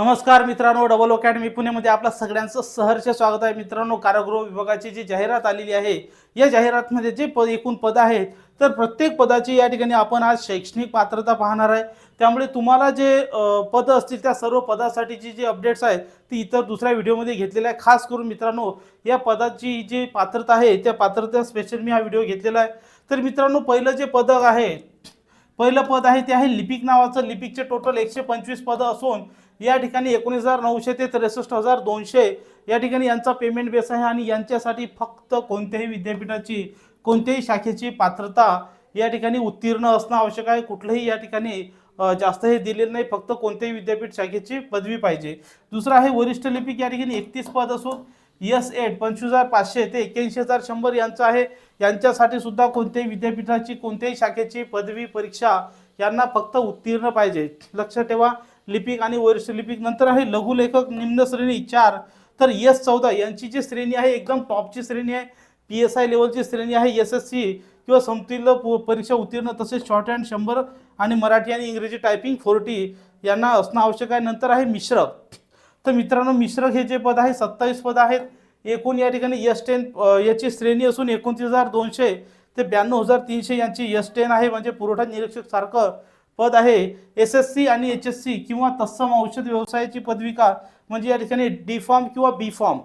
नमस्कार मित्रांनो double academy पुणेमध्ये आपलं सगळ्यांचं सहर्ष स्वागत आहे. मित्रांनो कारागृह विभागाची जी जाहिरात आलेली आहे या जाहिरातमध्ये जे पद एकूण पद आहेत तर प्रत्येक पदाची या ठिकाणी आपण आज शैक्षणिक पात्रता पाहणार आहे. त्यामुळे तुम्हाला जे पदं असतील त्या सर्व पदासाठीची जी अपडेट्स आहेत ती इतर दुसऱ्या व्हिडिओमध्ये घेतलेल्या आहे खास करून मित्रांनो या पदाची जी पात्रता आहे त्या पात्रता स्पेशल मी हा व्हिडिओ घेतलेला आहे. तर मित्रांनो पहिलं जे पदक आहे पहिलं पद आहे ते आहे लिपिक नावाचं. लिपिकचे टोटल एकशे पंचवीस पदं असून या ठिकाणी एकोणीस हजार नऊशे ते त्रेसष्ट हजार दोनशे या ठिकाणी यांचा पेमेंट बेस आहे आणि यांच्यासाठी फक्त कोणत्याही विद्यापीठाची कोणत्याही शाखेची पात्रता या ठिकाणी उत्तीर्ण असणं आवश्यक आहे. कुठलंही या ठिकाणी जास्त हे दिलेलं नाही. फक्त कोणत्याही विद्यापीठ शाखेची पदवी पाहिजे. दुसरं आहे वरिष्ठ लिपिक या ठिकाणी एकतीस पद असून यस एट पंचवीस हजार पाचशे ते एक्क्याऐंशी हजार शंभर यांचं आहे. यांच्यासाठी सुद्धा कोणत्याही विद्यापीठाची कोणत्याही शाखेची पदवी परीक्षा यांना फक्त उत्तीर्ण पाहिजे. लक्षात ठेवा लिपिक आणि वरिष्ठ लिपिक नंतर आहे लघुलेखक निम्न श्रेणी चार. तर यस चौदा यांची जी श्रेणी आहे एकदम टॉपची श्रेणी आहे. पी एस आय लेवलची श्रेणी आहे एस एस सी किंवा समतुल्य परीक्षा उत्तीर्ण तसेच शॉर्ट हँड शंभर आणि मराठी आणि इंग्रजी टायपिंग फोर्टी यांना असणं आवश्यक आहे. नंतर आहे मिश्रक तर मित्रांनो मिश्रक हे जे पद आहे सत्तावीस पद आहेत. एकूण या ठिकाणी एस टेन याची श्रेणी असून एकोणतीस हजार दोनशे ते ब्याण्णव हजार तीनशे यांची एस टेन आहे. म्हणजे पुरवठा निरीक्षक सारखं पद आहे. एस एस सी आणि एच एस सी किंवा तत्सम औषध व्यवसायाची पदविका म्हणजे या ठिकाणी डी फॉर्म किंवा बी फॉर्म.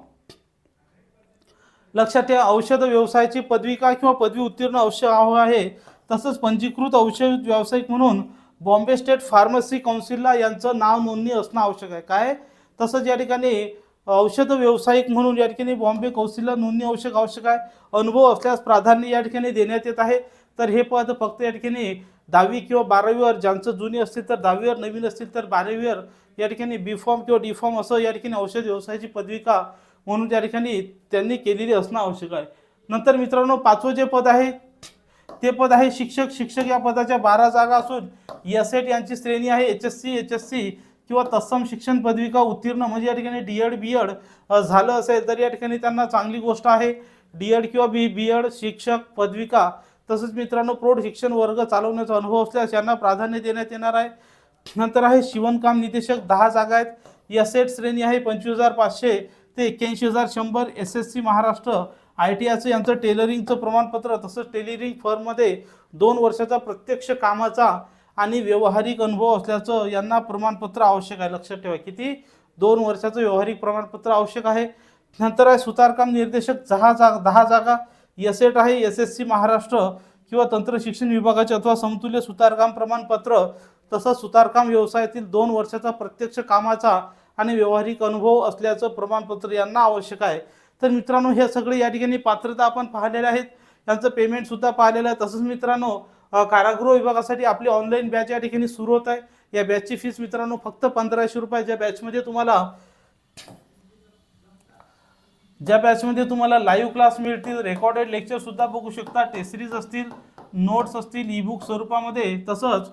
लक्षात ठेवा औषध व्यवसायाची पदविका किंवा पदवी उत्तीर्ण औषध आहे. तसंच पंजीकृत औषध व्यावसायिक म्हणून बॉम्बे स्टेट फार्मसी काउन्सिलला यांचं नाव नोंदणी असणं आवश्यक आहे. काय? तसंच या ठिकाणी औषध व्यावसायिक म्हणून या ठिकाणी बॉम्बे कौन्सिलला नोंदणी आवश्यक आवश्यक आहे. अनुभव असल्यास प्राधान्य या ठिकाणी देण्यात येत आहे. तर हे पद फक्त या ठिकाणी दहावी किंवा बारावीवर ज्यांचं जुनी असतील तर दहावीवर नवीन असतील तर बारावीवर या ठिकाणी बी फॉर्म किंवा डी फॉर्म असं या ठिकाणी औषध व्यवसायाची पदविका म्हणून त्या ठिकाणी त्यांनी केलेली असणं आवश्यक आहे. नंतर मित्रांनो पाचवं जे पद आहे ते पद आहे शिक्षक. शिक्षक या पदाच्या बारा जागा असून एस एट यांची श्रेणी आहे H S C H S C किंवा तत्सम शिक्षण पदविका उत्तीर्ण. म्हणजे या ठिकाणी डी एड बी एड झालं असेल तर या ठिकाणी त्यांना चांगली गोष्ट आहे. डी एड किंवा बी बी एड शिक्षक पदविका तसंच मित्रांनो प्रौढ शिक्षण वर्ग चालवण्याचा अनुभव असल्यास यांना प्राधान्य देण्यात येणार आहे. नंतर आहे शिवणकाम निदेशक दहा जागा आहेत. एस एट श्रेणी आहे पंचवीस हजार पाचशे ते एक्क्याऐंशी हजार शंभर. S S C Maharashtra I T आयचं यांचं टेलरिंगचं प्रमाणपत्र तसंच टेलरिंग फर्ममध्ये दोन वर्षाचा प्रत्यक्ष कामाचा आणि व्यावहारिक अनुभव असल्याचं यांना प्रमाणपत्र आवश्यक आहे. लक्षात ठेवा किती? दोन वर्षाचं व्यावहारिक प्रमाणपत्र आवश्यक आहे. नंतर आहे सुतारकाम निर्देशक दहा जागा दहा जागा. एस एट आहे एस एस सी महाराष्ट्र किंवा तंत्र शिक्षण विभागाचे अथवा समतुल्य सुतारकाम प्रमाणपत्र तसंच सुतारकाम व्यवसायातील दोन वर्षाचा प्रत्यक्ष कामाचा आणि व्यावहारिक अनुभव असल्याचं प्रमाणपत्र यांना आवश्यक आहे. तर मित्रांनो हे सगळे या ठिकाणी पात्रता आपण पाहिलेले आहेत. त्यांचं पेमेंटसुद्धा पाहिलेलं आहे. तसंच मित्रांनो कारागृह विभागासाठी आपली ऑनलाईन बॅच या ठिकाणी सुरू होत आहे. या बॅचची फीस मित्रांनो फक्त पंधराशे रुपये. ज्या बॅचमध्ये तुम्हाला ज्या बॅचमध्ये तुम्हाला लाईव्ह क्लास मिळतील रेकॉर्डेड लेक्चरसुद्धा बघू शकता टेस्ट सिरीज असतील नोट्स असतील ई बुक स्वरूपामध्ये तसंच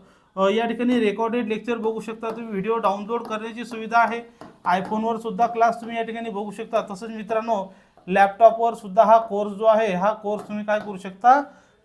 या ठिकाणी रेकॉर्डेड लेक्चर बघू शकता तुम्ही व्हिडिओ डाउनलोड करण्याची सुविधा आहे. आयफोनवर सुद्धा क्लास तुम्ही या ठिकाणी बघू शकता. तसंच मित्रांनो लॅपटॉपवर सुद्धा हा कोर्स जो आहे हा कोर्स तुम्ही काय करू शकता?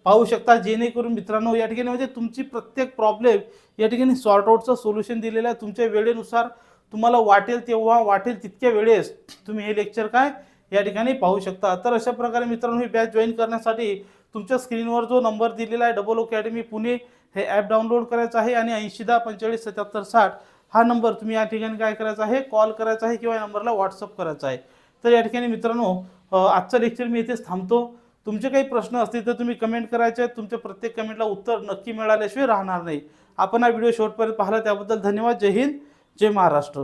पाहू शकता जेणेकरून मित्रांनो या ठिकाणी म्हणजे तुमची प्रत्येक प्रॉब्लेम या ठिकाणी सॉर्ट आउटचं सोल्युशन दिलेलं आहे. तुमच्या वेळेनुसार तुम्हाला वाटेल तेव्हा वाटेल तितक्या वेळेस तुम्ही हे लेक्चर काय या ठिकाणी पाहू शकता. तर अशा प्रकारे मित्रांनो ही बॅच जॉईन करण्यासाठी तुमच्या स्क्रीनवर जो नंबर दिलेला आहे डबल अकॅडमी पुणे हे ॲप डाउनलोड करायचं आहे आणि ऐंशी दहा पंचेचाळीस सत्याहत्तर साठ हा नंबर तुम्ही या ठिकाणी काय करायचा आहे कॉल करायचा आहे किंवा या नंबरला व्हॉट्सअप करायचा आहे. तर या ठिकाणी मित्रांनो आजचं लेक्चर मी इथेच थांबतो. तुमचे काही प्रश्न असतील तर तुम्ही कमेंट करायचे आहेत. तुमच्या प्रत्येक कमेंटला उत्तर नक्की मिळाल्याशिवाय राहणार नाही. आपण हा व्हिडिओ शेवटपर्यंत पाहिला. त्याबद्दल धन्यवाद. जय हिंद. जय महाराष्ट्र.